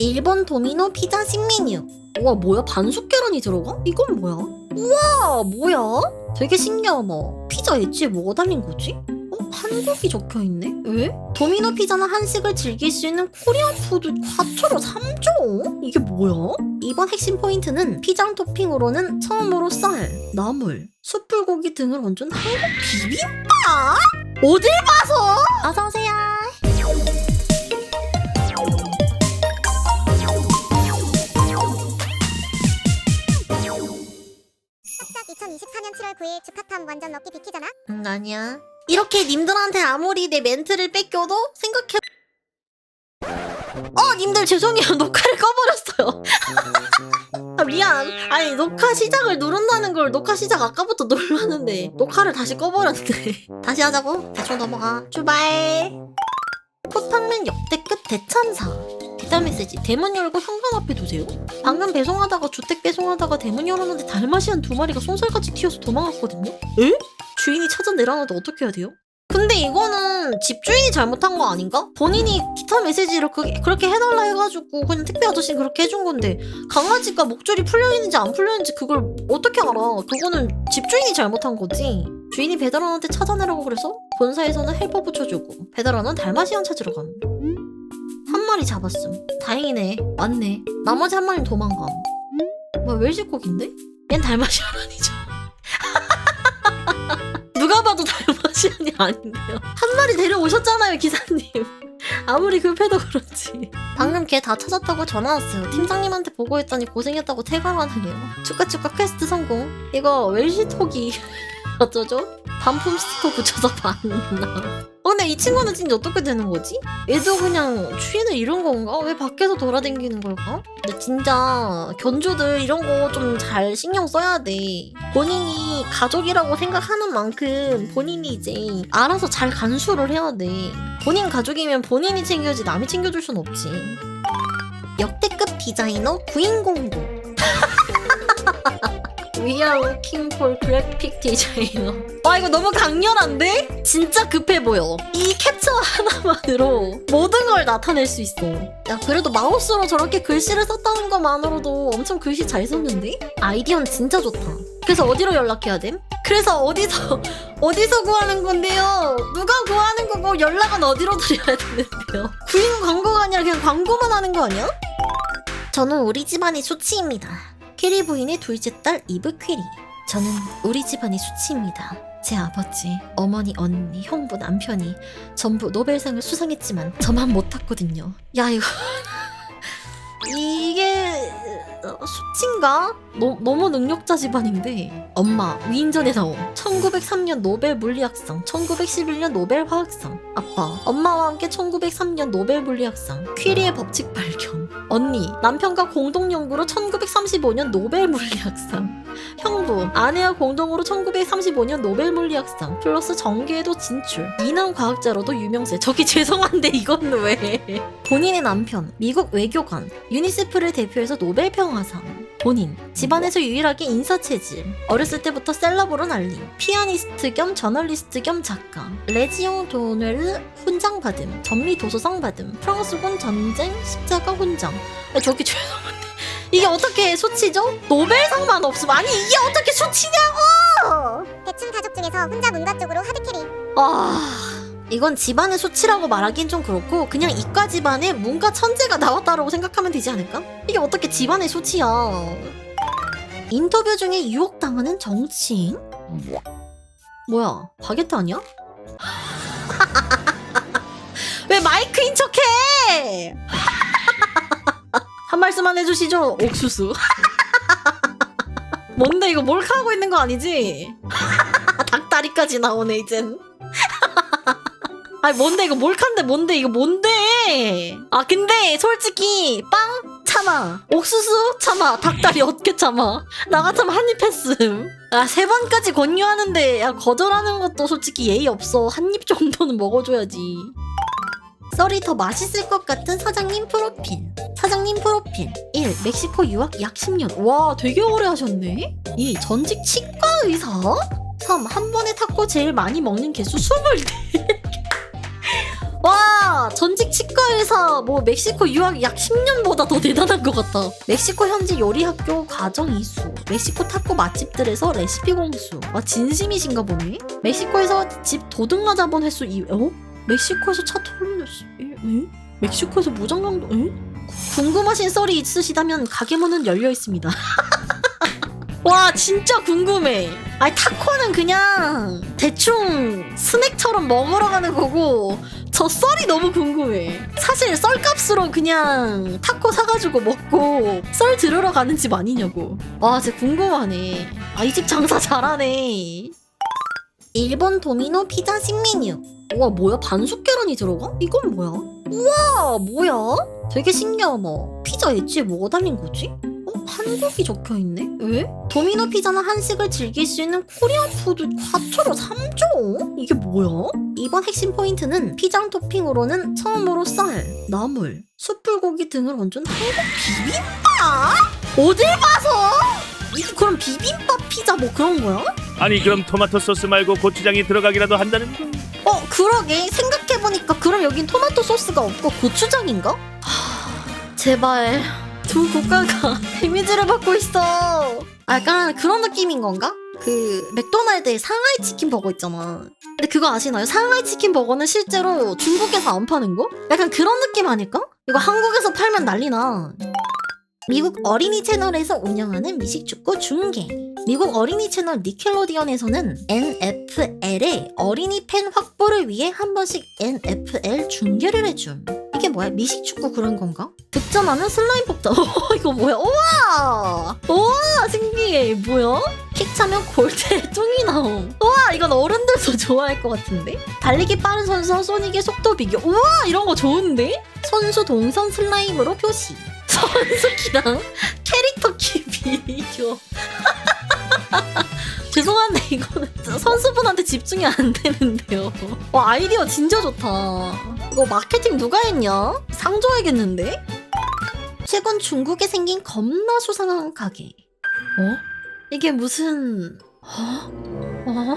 일본 도미노 피자 신메뉴. 우와 뭐야 반숙 계란이 들어가? 이건 뭐야? 우와 뭐야? 되게 신기하다. 피자 엣지에 뭐가 달린 거지? 어? 한국이 적혀 있네? 왜? 도미노 피자는 한식을 즐길 수 있는 코리안 푸드 과초로 3종? 이게 뭐야? 이번 핵심 포인트는 피자 토핑으로는 처음으로 쌀, 나물, 숯불고기 등을 얹은 한국 비빔밥? 어딜 봐서? 어서오세요. 2024년 7월 9일 주카탐 완전 럭키 비키잖아? 응, 아니야. 이렇게 님들한테 아무리 내 멘트를 뺏겨도 생각해. 어, 님들 죄송해요. 녹화를 꺼버렸어요. 아, 미안. 아니, 녹화 시작을 누른다는 걸 녹화 시작 아까부터 눌렀는데, 녹화를 다시 꺼버렸네. 다시 하자고? 대충 넘어가. 출발. 포탕맨 역대급 대참사. 기타 메시지. 대문 열고 현관 앞에 두세요. 방금 배송하다가 주택 배송하다가 대문 열었는데 달마시안 두 마리가 쏜살같이 튀어서 도망갔거든요? 에? 주인이 찾아 내려놨는데 어떻게 해야 돼요? 근데 이거는 집주인이 잘못한 거 아닌가? 본인이 기타 메시지를 그, 그렇게 해달라 해가지고 그냥 택배 아저씨 그렇게 해준 건데 강아지가 목줄이 풀려있는지 안 풀려있는지 그걸 어떻게 알아? 그거는 집주인이 잘못한 거지 주인이 배달원한테 찾아내라고 그래서 본사에서는 헬퍼 붙여주고 배달원은 달마시안 찾으러 감. 한 마리 잡았음. 다행이네. 왔네. 나머지 한 마리는 도망감. 뭐 웰시콕인데? 얜 달마시안 아니죠. 누가 봐도 달마시안이 아닌데요. 한 마리 데려오셨잖아요, 기사님. 아무리 급해도 그렇지. 방금 걔 다 찾았다고 전화 왔어요. 팀장님한테 보고했더니 고생했다고 퇴근하네요. 축하 축하 퀘스트 성공. 이거 웰시톡이 어쩌죠? 반품 스티커 붙여서 받나? 어, 근데 이 친구는 진짜 어떻게 되는 거지? 얘도 그냥 주인을 잃은 건가? 왜 밖에서 돌아다니는 걸까? 근데 진짜 견주들 이런 거 좀 잘 신경 써야 돼. 본인이 가족이라고 생각하는 만큼 본인이 이제 알아서 잘 간수를 해야 돼. 본인 가족이면 본인이 챙겨야지 남이 챙겨줄 순 없지. 역대급 디자이너 구인공도. Are looking for graphic designer. 와 이거 너무 강렬한데? 진짜 급해 보여. 이 캡처 하나만으로 모든 걸 나타낼 수 있어. 야 그래도 마우스로 저렇게 글씨를 썼다는 것만으로도 엄청 글씨 잘 썼는데? 아이디어는 진짜 좋다. 그래서 어디로 연락해야 됨? 그래서 어디서 어디서 구하는 건데요? 누가 구하는 거고 연락은 어디로 드려야 되는데요? 구인 광고가 아니라 그냥 광고만 하는 거 아니야? 저는 우리 집안의 수치입니다. 캐리 부인의 둘째 딸 이브 퀴리. 저는 우리 집안의 수치입니다. 제 아버지, 어머니, 언니, 형부, 남편이 전부 노벨상을 수상했지만 저만 못 탔거든요. 야 이거 이게 어, 수치인가? 너, 너무 능력자 집안인데. 엄마 위인전에 나온 1903년 노벨 물리학상. 1911년 노벨 화학상. 아빠 엄마와 함께 1903년 노벨 물리학상. 퀴리의 법칙 발견. 언니 남편과 공동 연구로 1935년 노벨 물리학상. 형부 아내와 공동으로 1935년 노벨 물리학상. 플러스 정계에도 진출. 이남 과학자로도 유명세. 저기 죄송한데 이건 왜? 본인의 남편 미국 외교관. 유니세프를 대표해서 노벨 평화상 본인 집안에서 유일하게 인사 체질 어렸을 때부터 셀럽으로 날림 피아니스트 겸 저널리스트 겸 작가 레지옹 도네르 훈장 받음 전미 도서상 받음 프랑스군 전쟁 십자가 훈장. 야, 저기 죄송한데 이게 어떻게 수치죠? 노벨상만 없으면 아니 이게 어떻게 수치냐고! 대충 가족 중에서 혼자 문과 쪽으로 하드캐리. 아 이건 집안의 수치라고 말하긴 좀 그렇고 그냥 이과 집안에 문과 천재가 나왔다라고 생각하면 되지 않을까? 이게 어떻게 집안의 수치야 인터뷰 중에 유혹당하는 정치인? 뭐야 바게트 아니야? 왜 마이크인 척해? 한 말씀만 해주시죠 옥수수 뭔데 이거 몰카 하고 있는 거 아니지? 닭다리까지 나오네 이젠 아니 뭔데? 이거 몰카인데 뭔데? 이거 뭔데? 아 근데 솔직히 빵 참아. 옥수수 참아. 닭다리 어떻게 참아? 나 같으면 한입 했음. 아세 번까지 권유하는데 야 거절하는 것도 솔직히 예의 없어. 한 입 정도는 먹어줘야지. 썰이 더 맛있을 것 같은 사장님 프로필. 사장님 프로필. 1. 멕시코 유학 약 10년. 와 되게 오래 하셨네. 2. 전직 치과 의사? 3. 한 번에 탔고 제일 많이 먹는 개수 24와 와 전직 치과 의사 뭐 멕시코 유학 약 10년보다 더 대단한 것 같다 멕시코 현지 요리학교 과정 이수 멕시코 타코 맛집들에서 레시피 공수 와 진심이신가 보네 멕시코에서 집 도둑 맞아본 횟수 이 어? 멕시코에서 차 에? 에? 멕시코에서 무장강도 에? 궁금하신 썰이 있으시다면 가게 문은 열려 있습니다 와 진짜 궁금해 아니 타코는 그냥 대충 스낵처럼 먹으러 가는 거고 저 썰이 너무 궁금해 사실 썰값으로 그냥 타코 사가지고 먹고 썰 들으러 가는 집 아니냐고 와 진짜 궁금하네 아 이 집 장사 잘하네 일본 도미노 피자 신메뉴 우와 뭐야 반숙 계란이 들어가? 이건 뭐야? 우와 뭐야? 되게 신기하다 피자 엣지에 뭐가 달린 거지? 어? 한국이 적혀 있네? 왜? 도미노 피자나 한식을 즐길 수 있는 코리안 푸드 과초로 3종? 이게 뭐야? 이번 핵심 포인트는 피장 토핑으로는 처음으로 쌀, 나물, 숯불고기 등을 얹은 한국 비빔밥? 어딜 봐서? 이게 그럼 비빔밥 피자 뭐 그런 거야? 아니 그럼 토마토 소스 말고 고추장이 들어가기라도 한다는 거? 어 그러게 생각해보니까 그럼 여긴 토마토 소스가 없고 고추장인가? 하, 제발 두 국가가 데미지를 받고 있어 약간 그런 느낌인 건가? 그 맥도날드의 상하이 치킨 버거 있잖아 근데 그거 아시나요? 상하이 치킨 버거는 실제로 중국에서 안 파는 거? 약간 그런 느낌 아닐까? 이거 한국에서 팔면 난리나 미국 어린이 채널에서 운영하는 미식축구 중계 미국 어린이 채널 니켈로디언에서는 NFL의 어린이 팬 확보를 위해 한 번씩 NFL 중계를 해줌. 이게 뭐야? 미식축구 그런 건가? 득점하면 슬라임 뽑자. 어, 이거 뭐야? 우와! 우와! 신기해. 뭐야? 킥 차면 골대에 뚱이 나옴. 우와! 이건 어른들도 좋아할 것 같은데? 달리기 빠른 선수와 소닉의 속도 비교. 우와! 이런 거 좋은데? 선수 동선 슬라임으로 표시. 선수 키랑 캐릭터 키 비교. 죄송한데 이거는 선수분한테 집중이 안 되는데요. 와 아이디어 진짜 좋다. 이거 마케팅 누가 했냐? 상 줘야겠는데? 최근 중국에 생긴 겁나 수상한 가게. 어? 이게 무슨... 어? 어?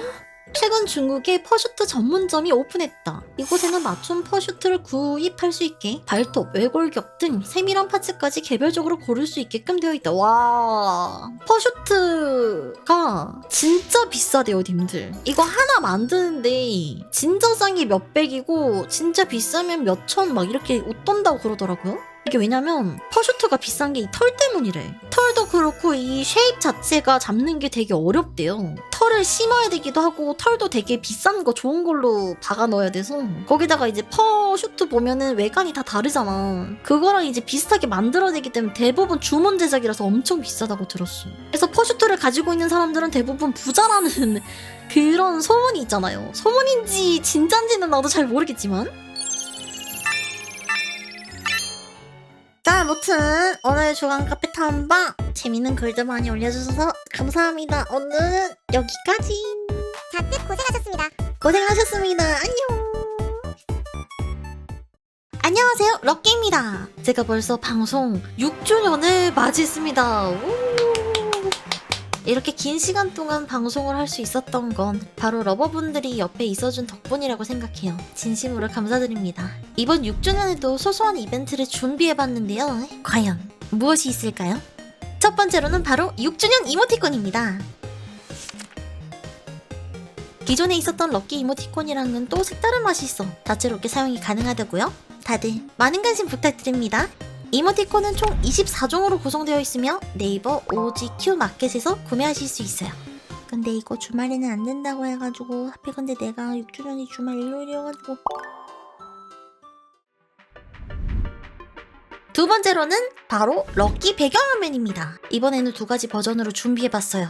최근 중국에 퍼슈트 전문점이 오픈했다. 이곳에는 맞춤 퍼슈트를 구입할 수 있게 발톱, 외골격 등 세밀한 파츠까지 개별적으로 고를 수 있게끔 되어 있다. 와, 퍼슈트가 진짜 비싸대요, 님들. 이거 하나 만드는데 진짜 싼 게 몇백이고 진짜 비싸면 몇 천 막 이렇게 웃돈다고 그러더라고요. 이게 왜냐면 퍼슈트가 비싼 게 이 털 때문이래. 털도 그렇고 이 쉐입 자체가 잡는 게 되게 어렵대요. 털을 심어야 되기도 하고 털도 되게 비싼 거 좋은 걸로 박아 넣어야 돼서 거기다가 이제 퍼 슈트 보면은 외관이 다 다르잖아. 그거랑 이제 비슷하게 만들어내기 때문에 대부분 주문 제작이라서 엄청 비싸다고 들었어. 그래서 퍼 슈트를 가지고 있는 사람들은 대부분 부자라는 그런 소문이 있잖아요. 소문인지 진짠지는 나도 잘 모르겠지만 자, 아무튼 오늘 주간 카페 탐방 재밌는 글들 많이 올려주셔서 감사합니다. 오늘은 여기까지. 잔뜩 고생하셨습니다. 고생하셨습니다. 안녕. 안녕하세요, 럭키입니다. 제가 벌써 방송 6주년을 맞이했습니다. 우. 이렇게 긴 시간 동안 방송을 할 수 있었던 건 바로 러버분들이 옆에 있어준 덕분이라고 생각해요. 진심으로 감사드립니다. 이번 6주년에도 소소한 이벤트를 준비해봤는데요. 과연 무엇이 있을까요? 첫 번째로는 바로 6주년 이모티콘입니다. 기존에 있었던 럭키 이모티콘이랑은 또 색다른 맛이 있어 다채롭게 사용이 가능하다고요? 다들 많은 관심 부탁드립니다. 이모티콘은 총 24종으로 구성되어 있으며 네이버 OGQ 마켓에서 구매하실 수 있어요. 근데 이거 주말에는 안 된다고 해가지고 하필 근데 내가 6주년이 주말 일요일이어가지고 두 번째로는 바로 럭키 배경화면입니다. 이번에는 두 가지 버전으로 준비해봤어요.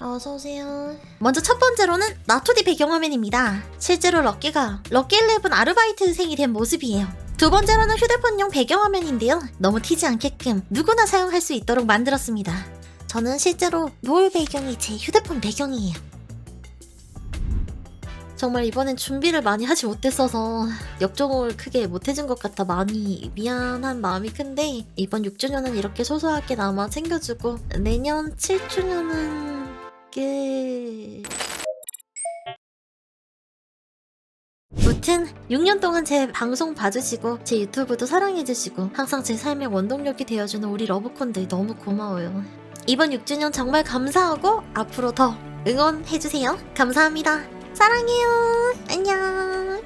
어서오세요. 먼저 첫 번째로는 나토디 배경화면입니다. 실제로 럭키가 럭키11 아르바이트생이 된 모습이에요. 두 번째로는 휴대폰용 배경화면인데요. 너무 튀지 않게끔 누구나 사용할 수 있도록 만들었습니다. 저는 실제로 노을 배경이 제 휴대폰 배경이에요. 정말 이번엔 준비를 많이 하지 못했어서 역정을 크게 못해준 것 같아 많이 미안한 마음이 큰데 이번 6주년은 이렇게 소소하게나마 챙겨주고 내년 7주년은 끝. 무튼 6년 동안 제 방송 봐주시고 제 유튜브도 사랑해주시고 항상 제 삶의 원동력이 되어주는 우리 러브콘들 너무 고마워요. 이번 6주년 정말 감사하고 앞으로 더 응원해주세요. 감사합니다. 사랑해요. 안녕.